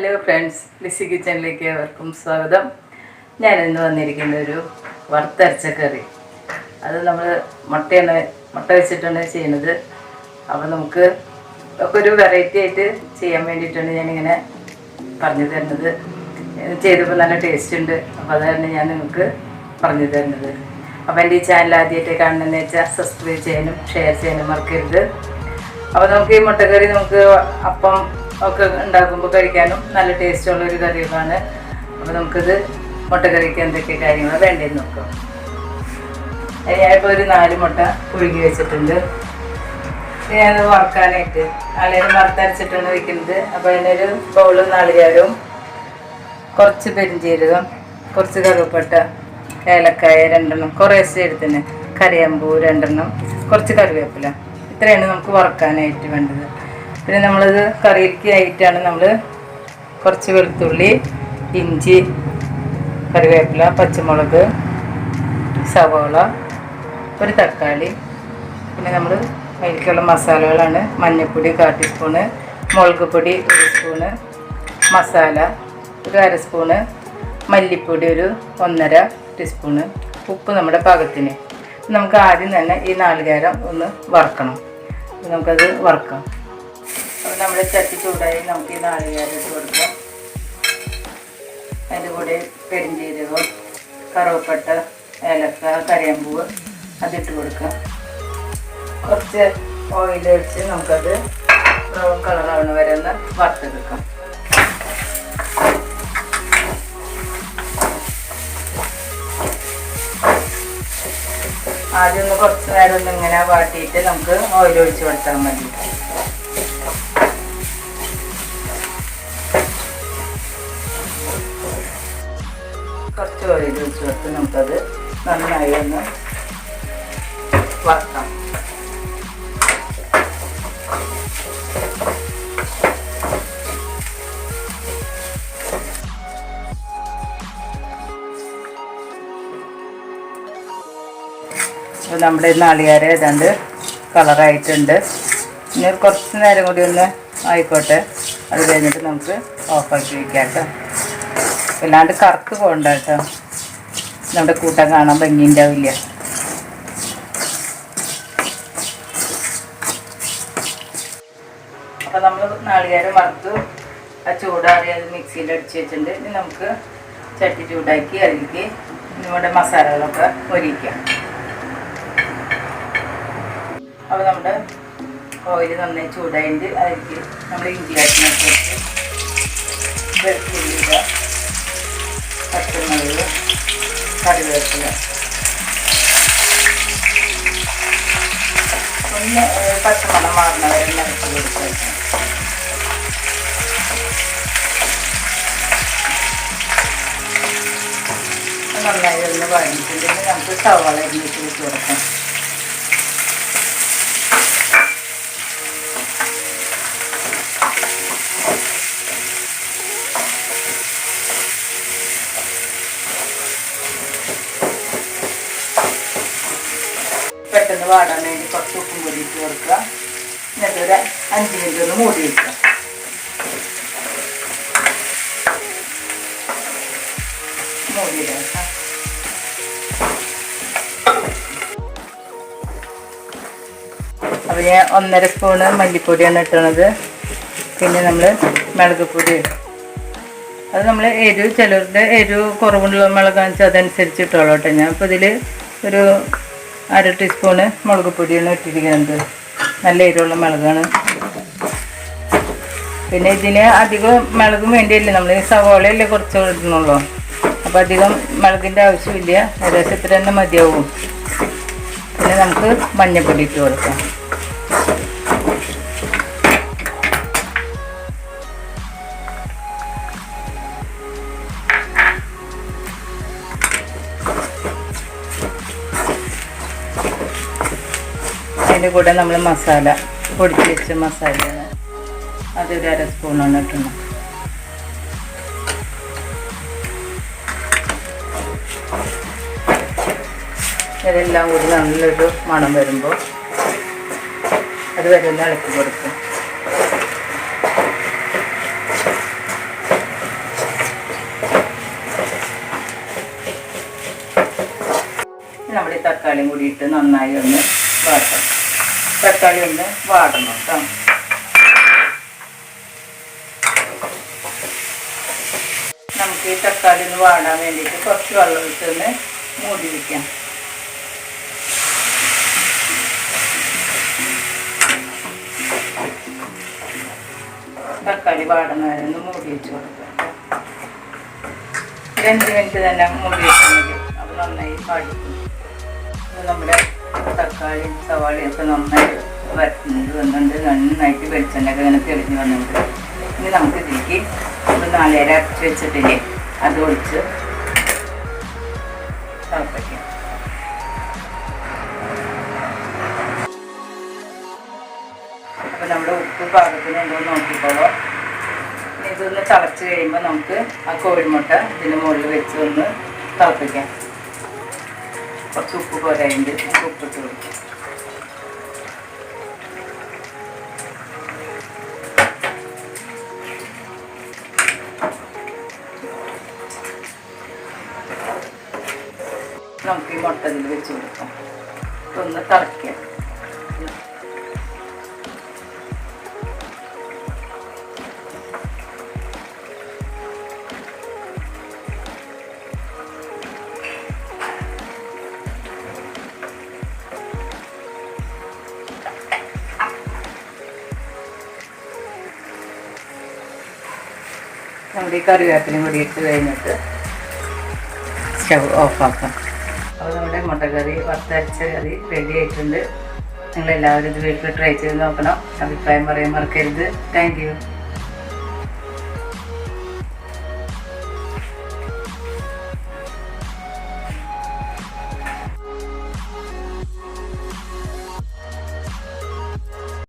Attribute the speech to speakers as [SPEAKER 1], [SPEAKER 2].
[SPEAKER 1] Friends Lissy കിച്ചണിലേക്ക് ഏവർക്കും സ്വാഗതം. ഞാൻ ഇന്ന് വന്നിരിക്കുന്ന ഒരു വറുത്തരച്ച കറി അത് നമ്മൾ മുട്ടയാണ് മുട്ട വെച്ചിട്ടാണ് ചെയ്യുന്നത്. അപ്പോൾ നമുക്ക് ഒക്കെ ഒരു വെറൈറ്റി ആയിട്ട് ചെയ്യാൻ വേണ്ടിയിട്ടാണ് ഞാനിങ്ങനെ പറഞ്ഞു തരുന്നത്. ചെയ്തപ്പോൾ നല്ല ടേസ്റ്റ് ഉണ്ട്. അപ്പോൾ അതാണ് ഞാൻ നിങ്ങൾക്ക് പറഞ്ഞു തരുന്നത്. അപ്പോൾ എന്റെ ഈ ചാനൽ ആദ്യമായിട്ട് കാണുന്നതെന്ന് വെച്ചാൽ സബ്സ്ക്രൈബ് ചെയ്യാനും ഷെയർ ചെയ്യാനും മറക്കരുത്. അപ്പോൾ നമുക്ക് ഈ മുട്ടക്കറി നമുക്ക് അപ്പം ഒക്കെ ഉണ്ടാക്കുമ്പോൾ കഴിക്കാനും നല്ല ടേസ്റ്റുള്ള ഒരു കറികളാണ് അപ്പോൾ നമുക്കിത് മുട്ടക്കറിക്ക് എന്തൊക്കെ കാര്യങ്ങൾ വേണ്ടതെന്ന് നോക്കാം. ഞാനിപ്പോൾ ഒരു നാല് മുട്ട പുഴുകി വെച്ചിട്ടുണ്ട്. ഞാനത് വറുക്കാനായിട്ട് ആളുകൾ വറുത്തരച്ചിട്ടാണ് വെക്കുന്നത്. അപ്പോൾ അതിനൊരു ബൗളും നാളികേരവും കുറച്ച് പെരിഞ്ചീരകം കുറച്ച് കറുവപ്പട്ട ഏലക്കായ രണ്ടെണ്ണം കുറേശ്ശെ എടുത്തിന് കറിയമ്പൂ രണ്ടെണ്ണം കുറച്ച് കറിവേപ്പില. ഇത്രയാണ് നമുക്ക് വറുക്കാനായിട്ട് വേണ്ടത്. പിന്നെ നമ്മളിത് കറിക്ക് ആയിട്ടാണ് നമ്മൾ കുറച്ച് വെളുത്തുള്ളി ഇഞ്ചി കറിവേപ്പില പച്ചമുളക് സവോള ഒരു തക്കാളി. പിന്നെ നമ്മൾ അതിലേക്കുള്ള മസാലകളാണ്. മഞ്ഞൾപ്പൊടി കാ ടീസ്പൂണ് മുളക് പൊടി ഒരു സ്പൂണ് മസാല ഒരു അര സ്പൂണ് മല്ലിപ്പൊടി ഒരു ഒന്നര ടീസ്പൂണ് ഉപ്പ് നമ്മുടെ പാകത്തിന്. നമുക്ക് ആദ്യം തന്നെ ഈ നാളികേരം ഒന്ന് വറക്കണം. നമുക്കത് വറുക്കാം. നമ്മുടെ ചട്ടി ചൂടായി നമുക്ക് ഈ നാളികേരം ഇട്ട് കൊടുക്കാം. അതിന്റെ കൂടെ പെരിഞ്ചീരകം കറുവപ്പട്ട ഏലക്ക കരയമ്പൂവ് അതിട്ട് കൊടുക്കാം. കുറച്ച് ഓയിൽ ഒഴിച്ച് നമുക്കത് ബ്രൗൺ കളറാവണ വരെ ഒന്ന് വറുത്തെടുക്കാം. ആദ്യം ഒന്ന് കുറച്ച് നേരം ഒന്ന് ഇങ്ങനെ വാട്ടിയിട്ട് നമുക്ക് ഓയിൽ ഒഴിച്ച് കൊടുത്താൽ മതി. കൊടുത്ത് നമുക്കത് നന്നായി ഒന്ന് വറക്കാം നമ്മുടെ നാളികേരം ഏതാണ്ട് കളറായിട്ടുണ്ട്. ഇനി കുറച്ച് നേരം കൂടി ഒന്ന് ആയിക്കോട്ടെ. അത് കഴിഞ്ഞിട്ട് നമുക്ക് ഓഫാക്കി വയ്ക്കാം കേട്ടോ. അല്ലാണ്ട് കറുത്ത് പോകണ്ട കേട്ടോ. നമ്മുടെ കൂട്ടം കാണാൻ ഭംഗി ഉണ്ടാവില്ല അപ്പോൾ നമ്മൾ നാളികേരം വറുത്ത് ആ ചൂടാറി അത് മിക്സിയിൽ അടിച്ച് വെച്ചിട്ടുണ്ട്. ഇനി നമുക്ക് ചട്ടി ചൂടാക്കി അതിലേക്ക് നമ്മുടെ മസാലകളൊക്കെ ഒരുക്കാം. അപ്പോൾ നമ്മുടെ ഓയിൽ നന്നായി ചൂടായിട്ട് അതിലേക്ക് നമ്മൾ ഇഞ്ചി കാട്ടിനൊക്കെ വെച്ച് വെളുത്തുള്ളി ഇടുക. പച്ചമുളക് കറിവേപ്പില ഒന്ന് പച്ചമണം മാറുന്ന വരെ നിറച്ച് കൊടുക്കുക നന്നായി ഒന്ന് വഴങ്ങിയിട്ടുണ്ടെങ്കിൽ നമുക്ക് സവാള അരിഞ്ഞിട്ട് വെച്ച് കൊടുക്കാം. വാടാൻ വേണ്ടി കുറച്ച് ഉപ്പും കൂടി ഇട്ട് കൊടുക്കുക. എന്നിട്ട് ഒരു അഞ്ച് മിനിറ്റ് ഒന്ന് മൂടി വയ്ക്കുക മൂടിയിടുക കേട്ടോ. അപ്പോൾ ഞാൻ ഒന്നര സ്പൂണ് മല്ലിപ്പൊടിയാണ് ഇട്ടണത് പിന്നെ നമ്മൾ മുളകുപൊടി അത് നമ്മൾ എരിവ് ചിലരുടെ എരിവ് കുറവുള്ള മുളകാണെന്ന് വെച്ചാൽ അതനുസരിച്ച് ഇട്ടോളൂ കേട്ടോ ഞാൻ. ഇപ്പോൾ ഇതിൽ ഒരു അര ടീസ്പൂണ് മുളക് പൊടിയാണ് ഇട്ടിരിക്കുന്നത്. നല്ല എരിവുള്ള മുളകാണ്. പിന്നെ ഇതിന് അധികം മുളകും വേണ്ടിയല്ലേ? നമ്മൾ സവോളയല്ലേ കുറച്ച് ഇടുന്നുള്ളൂ അപ്പോൾ അധികം മുളകിന്റെ ആവശ്യമില്ല. ഏകദേശം ഇത്ര തന്നെ മതിയാവും. പിന്നെ നമുക്ക് മഞ്ഞൾപ്പൊടി ഇട്ട് കൊടുക്കാം. അതിന്റെ കൂടെ നമ്മൾ മസാല പൊടിച്ച് വെച്ച മസാലയാണ്. അതൊരു അര സ്പൂൺ വന്നിട്ടുണ്ട് ഇതെല്ലാം കൂടി നല്ലൊരു മണം വരുമ്പോൾ അത് വരുന്ന ഇളക്കി കൊടുക്കും. നമ്മൾ ഈ തക്കാളിയും കൂടി ഇട്ട് നന്നായി ഒന്ന് വാട്ടാം തക്കാളി ഒന്ന് വാടണം കേട്ടോ നമുക്ക് ഈ തക്കാളി ഒന്ന് വാടാൻ വേണ്ടിയിട്ട് കുറച്ച് വെള്ളം ഇട്ടൊന്ന് മൂടി വയ്ക്കാം തക്കാളി വാടുന്നവരൊന്ന് മൂടി വെച്ച് കൊടുക്കാം അഞ്ച് മിനിറ്റ് തന്നെ മൂടി വെച്ചാൽ മതി. അത് നന്നായി പാടിക്കും നമ്മുടെ തക്കാളിയും സവാളയും ഒക്കെ നന്നായി വരട്ടുന്നത് വന്നിട്ടുണ്ട് നന്നായിട്ട് വെളിച്ചെണ്ണയൊക്കെ ഇങ്ങനെ തെളിഞ്ഞ് വന്നിട്ടുണ്ട്. ഇനി നമുക്ക് ഇതിലേക്ക് ഒരു നാലേര അരച്ച് വെച്ചിട്ടില്ലേ അത് ഒഴിച്ച് തിളപ്പിക്കാം. അപ്പം നമ്മുടെ ഉപ്പ് പാകത്തിനുണ്ടോ നോക്കിക്കോളോ. ഇതൊന്ന് തിളച്ച് കഴിയുമ്പോൾ നമുക്ക് ആ കോഴിമുട്ട ഇതിന് മുകളിൽ വെച്ച് ഒന്ന് തിളപ്പിക്കാം. കുറച്ച് ഉപ്പ് പോരായുണ്ട് ഉപ്പിട്ട് കൊടുക്കും. നമുക്ക് ഈ മുട്ട ഇതിൽ വെച്ച് കൊടുക്കാം. ഒന്ന് തിളയ്ക്കാം. നമ്മുടെ ഈ കറിവേപ്പിലും കൂടി ഇട്ട് കഴിഞ്ഞിട്ട് സ്റ്റവ് ഓഫാക്കാം. അപ്പോൾ നമ്മുടെ മുട്ടക്കറി വറുത്തരച്ച കറി റെഡി ആയിട്ടുണ്ട്. നിങ്ങളെല്ലാവരും ഇത് വീട്ടിൽ ട്രൈ ചെയ്ത് നോക്കണം. അഭിപ്രായം പറയാൻ മറക്കരുത്. താങ്ക്